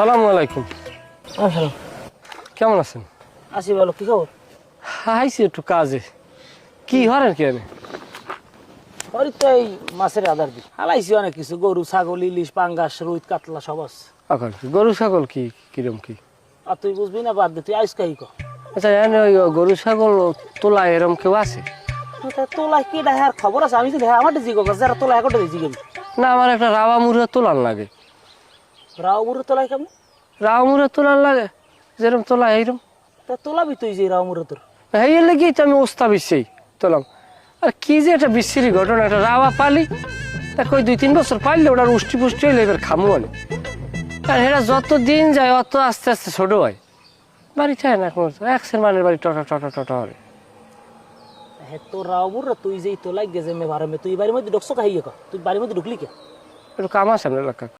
আসসালামু আলাইকুম। হ্যালো কেমন আছেন? আসি বলো কি খবর? আইসি একটু কাজে। কি হরেন আমি ওই তো এই মাছের আদার দি হালাইছি অনেক কিছু গরু ছাগল ইলিশ পাঙ্গাস রুই কাতলা সব আছে। এখন গরু ছাগল কি কিরম কি? আর তুই বুঝবি না বাদ দে তুই আইস কাহি আচ্ছা এনে ওই গরু ছাগল তোলা এরম কেউ আছে? তোলা কি দেখার খবর আছে? আমি তো দেখা আমার জিগো যারা তোলা একটা দিয়েছি না আমার একটা রাবা মুড়ে তোলার লাগে। রাও তোলাই কেমন? তোলার লাগে তোলা তা তোলাবি তুই যে রাও মুড়ে তোর এই লেগেই তো আমি ওস্তা বিশ্বেই তোলাম। আর কি যে একটা বিশ্রী ঘটনা একটা রাওয়া পালি তা কই দুই তিন বছর পাইলে ওটার উষ্টি পুষ্টি হইলে এবার খামু মানে আর এরা যত দিন যায় অত আস্তে আস্তে ছোট হয়। বাড়ি চায় না এখন একশের মানের বাড়ি টটা টটা টটা হবে। হ্যাঁ মুড়ে তুই যেই তোলাই গেছে মে বারে তুই বাড়ির মধ্যে ঢুকছো কর তুই বাড়ির মধ্যে ঢুকলি কে? একটু কাম আছে আপনার